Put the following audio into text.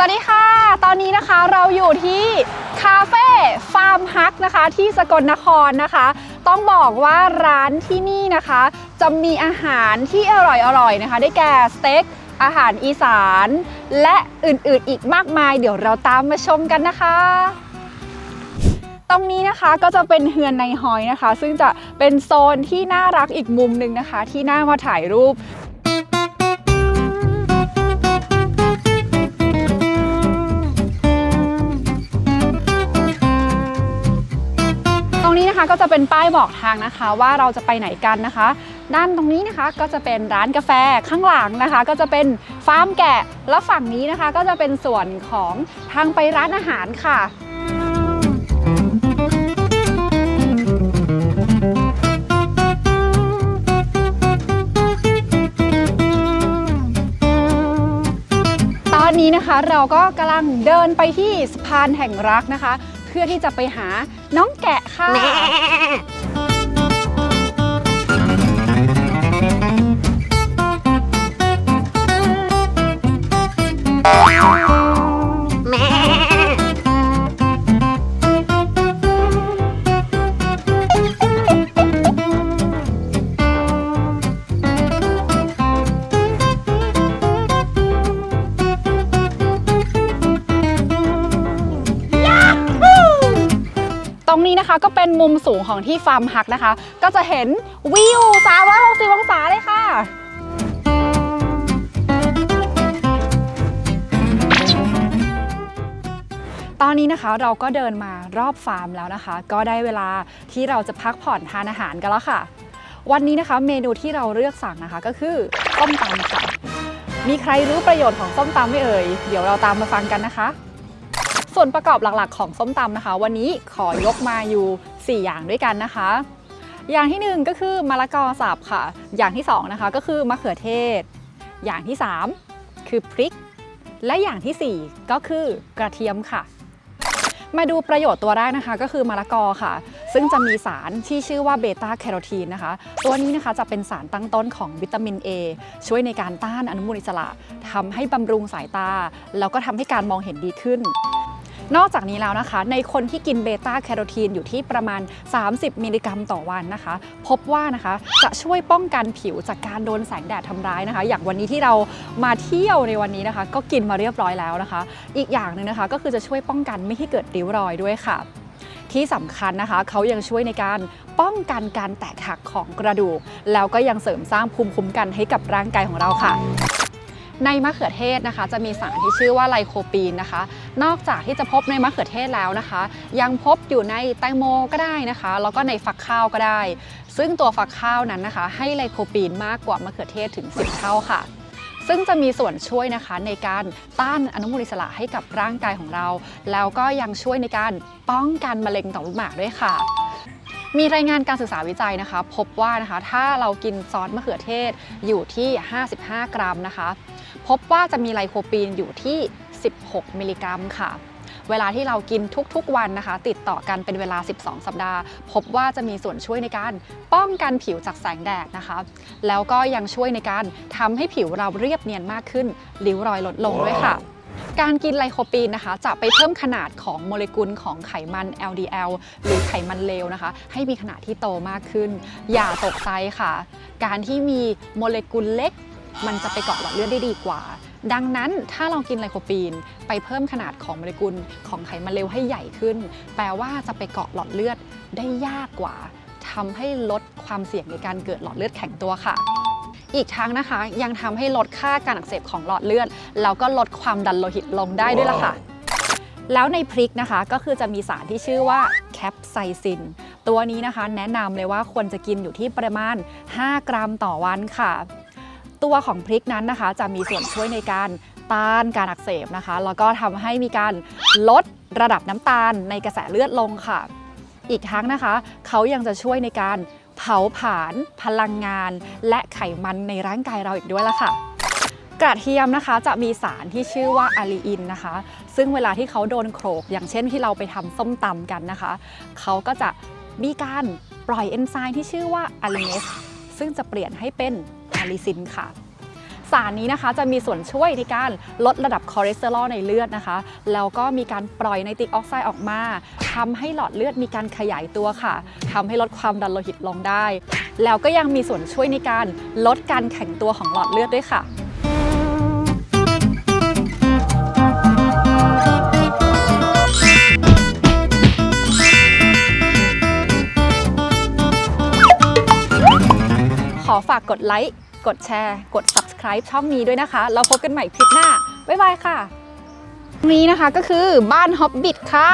สวัสดีค่ะ ตอนนี้นะคะเราอยู่ที่คาเฟ่ฟาร์มฮักนะคะที่สกลนครนะคะ ต้องบอกว่าร้านที่นี่นะคะ จะมีอาหารที่อร่อยๆนะคะ ได้แก่สเต็กอาหารอีสาน และอื่นๆอีกมากมาย เดี๋ยวเราตามมาชมกันนะคะตรงนี้นะคะก็จะเป็นเฮือนในหอยนะคะ ซึ่งจะเป็นโซนที่น่ารักอีกมุมหนึ่งนะคะ ที่น่ามาถ่ายรูป นะคะก็จะเป็นป้ายบอกทางนะคะ ว่าเราจะไปไหนกันนะคะ ด้านตรงนี้นะคะก็จะเป็นร้านกาแฟข้างหลังนะคะ ก็จะเป็นฟาร์มแกะแล้วฝั่งนี้นะคะ ก็จะเป็นส่วนของทางไปร้านอาหารค่ะตอนนี้นะคะเราก็กำลังเดินไปที่สะพานแห่งรักนะคะ เพื่อที่จะไปหาน้องแกะค่ะต นะคะ ก็เป็นมุมสูงของที่ฟาร์มฮักนะคะ ก็จะเห็นวิว 360 องศาเลยค่ะตอนนี้นะคะเราก็เดินมารอบฟาร์มแล้วนะคะ ก็ได้เวลาที่เราจะพักผ่อนทานอาหารกันแล้วค่ะ วันนี้นะคะเมนูที่เราเลือกสั่งนะคะก็คือส้มตำค่ะ มีใครรู้ประโยชน์ของส้มตำไม่เอ่ย เดี๋ยวเราตามมาฟังกันนะคะ ส่วนประกอบหลักๆ ของส้มตำนะคะ วันนี้ขอยกมาอยู่ 4 อย่างด้วยกันนะคะ อย่างที่ 1 ก็คือมะละกอสับค่ะ อย่างที่ 2 นะคะก็คือมะเขือเทศ อย่างที่ 3 คือพริก และอย่างทีสี่ 4 ก็คือกระเทียมค่ะ มาดูประโยชน์ตัวแรกนะคะ ก็คือมะละกอค่ะ ซึ่งจะมีสารที่ชื่อว่าเบต้าแคโรทีนนะคะ ตัวนี้นะคะจะเป็นสารตั้งต้นของวิตามิน A ช่วยในการต้านอนุมูลอิสระทำให้บำรุงสายตา แล้วก็ทำให้การมองเห็นดีขึ้น นอกจากนี้แล้วนะคะ ในคนที่กินเบต้าแคโรทีนอยู่ที่ประมาณ 30 มิลลิกรัมต่อวันนะคะ พบว่านะคะจะช่วยป้องกันผิวจากการโดนแสงแดดทำร้ายนะคะ อย่างวันนี้ที่เรามาเที่ยวในวันนี้นะคะ ก็กินมาเรียบร้อยแล้วนะคะ อีกอย่างหนึ่งนะคะ ก็คือจะช่วยป้องกันไม่ให้เกิดริ้วรอยด้วยค่ะที่สำคัญนะคะ เขายังช่วยในการป้องกันการแตกหักของกระดูก แล้วก็ยังเสริมสร้างภูมิคุ้มกันให้กับร่างกายของเราค่ะ ในมะเขือเทศนะคะ จะมีสารที่ชื่อว่าไลโคปีนนะคะ นอกจากที่จะพบในมะเขือเทศแล้วนะคะ ยังพบอยู่ในแตงโมก็ได้นะคะ แล้วก็ในฟักข้าวก็ได้ ซึ่งตัวฟักข้าวนั้นนะคะ ให้ไลโคปีนมากกว่ามะเขือเทศถึง 10 เท่าค่ะซึ่งจะมีส่วนช่วยนะคะในการต้านอนุมูลอิสระให้กับร่างกายของเรา แล้วก็ยังช่วยในการป้องกันมะเร็งต่อมลูกหมากด้วยค่ะ มีรายงานการศึกษาวิจัยนะคะ พบว่านะคะถ้าเรากินซอสมะเขือเทศอยู่ที่ 55 กรัมนะคะ พบว่าจะมีไลโคปีนอยู่ที่ 16 มิลลิกรัมค่ะเวลาที่เรากินทุกๆวันนะคะ ติดต่อกันเป็นเวลา 12 สัปดาห์ พบว่าจะมีส่วนช่วยในการป้องกันผิวจากแสงแดดนะคะ แล้วก็ยังช่วยในการทำให้ผิวเราเรียบเนียนมากขึ้นริ้วรอยลดลงด้วยค่ะ การกินไลโคปีนนะคะ จะไปเพิ่มขนาดของโมเลกุลของไขมัน LDL หรือไขมันเลวนะคะ ให้มีขนาดที่โตมากขึ้น อย่าตกใจค่ะ การที่มีโมเลกุลเล็ก มันจะไปเกาะหลอดเลือดได้ดีกว่า ดังนั้นถ้าเรากินไลโคปีน ไปเพิ่มขนาดของโมเลกุลของไขมันเลวให้ใหญ่ขึ้น แปลว่าจะไปเกาะหลอดเลือดได้ยากกว่าทำให้ลดความเสี่ยงในการเกิดหลอดเลือดแข็งตัวค่ะ อีกทั้งนะคะ ยังทำให้ลดค่าการอักเสบของหลอดเลือดแล้วก็ลดความดันโลหิตลงได้ด้วยล่ะค่ะ แล้วในพริกนะคะก็คือจะมีสารที่ชื่อว่าแคปไซซิน ตัวนี้นะคะแนะนำเลยว่าควรจะกินอยู่ที่ประมาณ 5 กรัมต่อวันค่ะ ตัวของพริกนั้นนะคะ จะมีส่วนช่วยในการต้านการอักเสบนะคะ แล้วก็ทำให้มีการลดระดับน้ำตาลในกระแสเลือดลงค่ะ อีกทั้งนะคะ เขายังจะช่วยในการ เผาผลาญพลังงาน และไขมันในร่างกายเราอีกด้วยล่ะค่ะ กระเทียมนะคะจะมีสารที่ชื่อว่าอาลีอินนะคะ ซึ่งเวลาที่เขาโดนโขลก อย่างเช่นที่เราไปทำส้มตำกันนะคะ เขาก็จะมีการปล่อยเอนไซม์ที่ชื่อว่าอาลีเนสซึ่งจะเปลี่ยนให้เป็นอาลิซินค่ะ สารนี้นะคะจะมีส่วนช่วยในการลดระดับคอเลสเตอรอลในเลือดนะคะ แล้วก็มีการปล่อยไนตริกออกไซด์ออกมาทำให้หลอดเลือดมีการขยายตัวค่ะทำให้ลดความดันโลหิตลงได้ แล้วก็ยังมีส่วนช่วยในการลดการแข็งตัวของหลอดเลือดด้วยค่ะขอฝากกดไลค์ กดแชร์ กด subscribe ช่องนี้ด้วยนะคะ เราพบกันใหม่คลิปหน้า บ๊ายบายค่ะ นี้นะคะก็คือบ้านฮอบบิทค่ะ